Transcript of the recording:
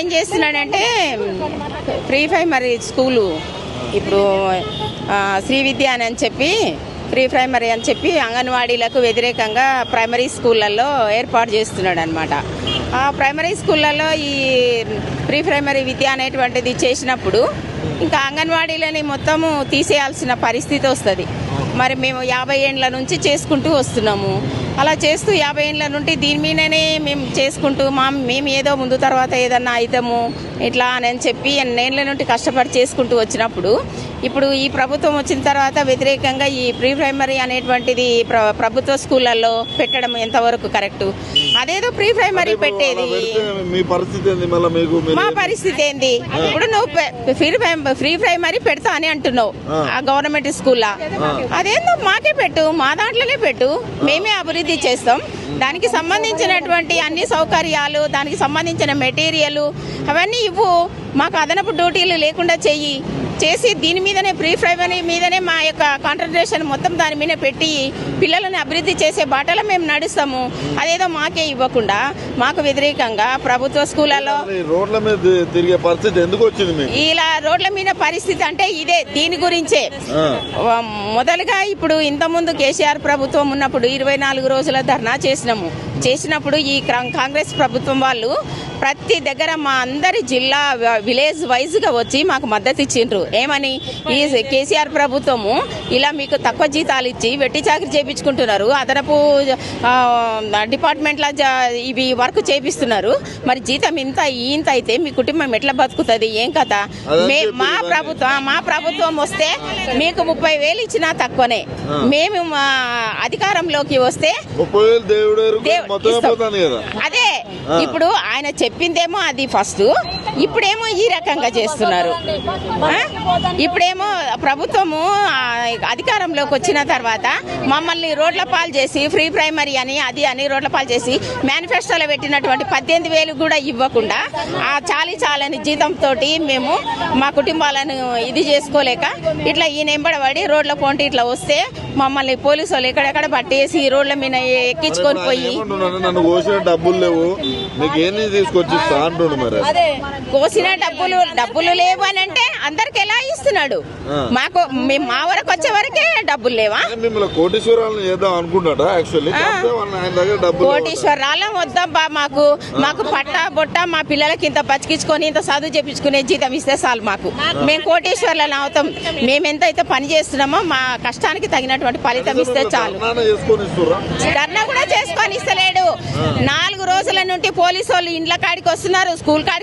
ఏం చేస్తున్నాడంటే free primary school. ఇప్పుడు శ్రీ విద్య అని అని చెప్పి ప్రీ ప్రైమరీ అని చెప్పి అంగన్వాడీలకు వ్యతిరేకంగా ప్రైమరీ స్కూళ్ళల్లో ఏర్పాటు చేస్తున్నాడు అనమాట ఆ ప్రైమరీ స్కూళ్ళల్లో ఈ ప్రీ ప్రైమరీ విద్య అనేటువంటిది చేసినప్పుడు ఇంకా అంగన్వాడీలని మొత్తము తీసేయాల్సిన పరిస్థితి వస్తుంది. మరి మేము యాభై ఏండ్ల నుంచి చేసుకుంటూ వస్తున్నాము. అలా చేస్తూ యాభై ఏండ్ల నుండి దీని మీదనే మేము చేసుకుంటూ మా మేము ఏదో ముందు తర్వాత ఏదన్నా అవుతాము ఇట్లా అని చెప్పి ఎన్నేళ్ళ నుండి కష్టపడి చేసుకుంటూ వచ్చినప్పుడు ఇప్పుడు ఈ ప్రభుత్వం వచ్చిన తర్వాత వ్యతిరేకంగా ఈ ప్రీ ప్రైమరీ అనేటువంటిది ప్ర- ప్రభుత్వ స్కూళ్ళల్లో పెట్టడం ఎంతవరకు కరెక్ట్? అదేదో ప్రీ ప్రైమరీ పెట్టేది. మీ పరిస్థితి ఏంది? ఇప్పుడు నువ్వు ఫ్రీ ఫ్రీ ప్రైమరీ పెడతా అని అంటున్నావు. ఆ. ఆ గవర్నమెంట్ స్కూల్లో అదేందో మాకే పెట్టు మా దాంట్లోనే పెట్టు. మేమే అభివృద్ధి చేస్తాం. దానికి సంబంధించినటువంటి అన్ని సౌకర్యాలు దానికి సంబంధించిన మెటీరియల్ అవన్నీ ఇవ్వు. మాకు అదనపు డ్యూటీలు లేకుండా చెయ్యి. చేసి దీని మీదనే ప్రీ ప్రైమరీ మీదనే మా యొక్క కాన్సన్ట్రేషన్ మొత్తం దాని మీద పెట్టి పిల్లలను అభివృద్ధి చేసే బాటలో మేము నడుస్తాము. అదేదో మాకే ఇవ్వకుండా మాకు వ్యతిరేకంగా ప్రభుత్వ స్కూళ్ళలో రోడ్ల మీద తిరిగే పరిస్థితి ఎందుకు వచ్చింది ఇలా రోడ్ల మీద పరిస్థితి అంటే ఇదే దీని గురించే. మొదలుగా ఇప్పుడు ఇంతకుముందు కేసీఆర్ ప్రభుత్వం ఉన్నప్పుడు ఇరవై నాలుగు రోజుల ధర్నా చేసినాము. చేసినప్పుడు ఈ కాంగ్రెస్ ప్రభుత్వం వాళ్ళు ప్రతి దగ్గర మా అందరి జిల్లా విలేజ్ వైజ్గా వచ్చి మాకు మద్దతు ఇచ్చిండ్రు. ఏమని? ఈ కేసీఆర్ ప్రభుత్వము ఇలా మీకు తక్కువ జీతాలు ఇచ్చి వెట్టి చాకరీ చేపించుకుంటున్నారు. అదనపు డిపార్ట్మెంట్ల ఇవి వర్క్ చేపిస్తున్నారు. మరి జీతం ఇంత ఇంత అయితే మీ కుటుంబం ఎట్లా బతుకుతుంది? ఏం కథ? అదని మే-. ప్రభుత్వం మా ప్రభుత్వం వస్తే మీకు ముప్పై వేలు ఇచ్చినా తక్కువనే. మేము మా అధికారంలోకి వస్తే అదే. ఇప్పుడు ఆయన చెప్పిందేమో అది ఫస్ట్. ఇప్పుడేమో ఈ రకంగా చేస్తున్నారు? ఇప్పుడేమో ప్రభుత్వము అధికారంలోకి వచ్చిన తర్వాత మమ్మల్ని రోడ్ల పాలు చేసి ఫ్రీ ప్రైమరీ అని అది అని రోడ్ల పాలు చేసి మేనిఫెస్టోలో పెట్టినటువంటి పద్దెనిమిది వేలు కూడా ఇవ్వకుండా ఆ చాలి చాలని జీతంతో మేము మా కుటుంబాలను ఇది చేసుకోలేక ఇట్లా ఈయన ఎంబడబడి రోడ్ల పొంటి ఇట్లా వస్తే మమ్మల్ని పోలీసు వాళ్ళు ఎక్కడెక్కడ పట్టేసి రోడ్ల మీద ఎక్కించుకొని పోయి ఏమంటున్నాను నన్ను? కోసిన డబ్బులు లేవు. తీసుకొచ్చి కోసిన డబ్బులు డబ్బులు లేవు అని అంటే అందరికి ఎలా ఇస్తున్నాడు. మాకు మేము మా వరకు వచ్చే వరకే డబ్బులు లేవా? మిమ్మల్ని కోటీశ్వరాలను చేద్దాం అనుకున్నాడా యాక్చువల్లీ. కోటీశ్వరాలం వద్దబ్బా మాకు. మాకు పట్ట బొట్ట మా పిల్లలకి ఇంత బతికించుకొని ఇంత చదువు చేపించుకునే జీతం ఇస్తే చాలు మాకు. మేము కోటీశ్వర్లను అవుతాం. మేము ఎంత అయితే పని చేస్తున్నామో మా కష్టానికి తగినటువంటి ఫలితం ఇస్తే చాలు. ధర్నా కూడా చేసుకొని ఇస్తలేడు. నాలుగు రోజుల నుండి పోలీసు వాళ్ళు ఇండ్ల కాడికి వస్తున్నారు స్కూల్ కాడికి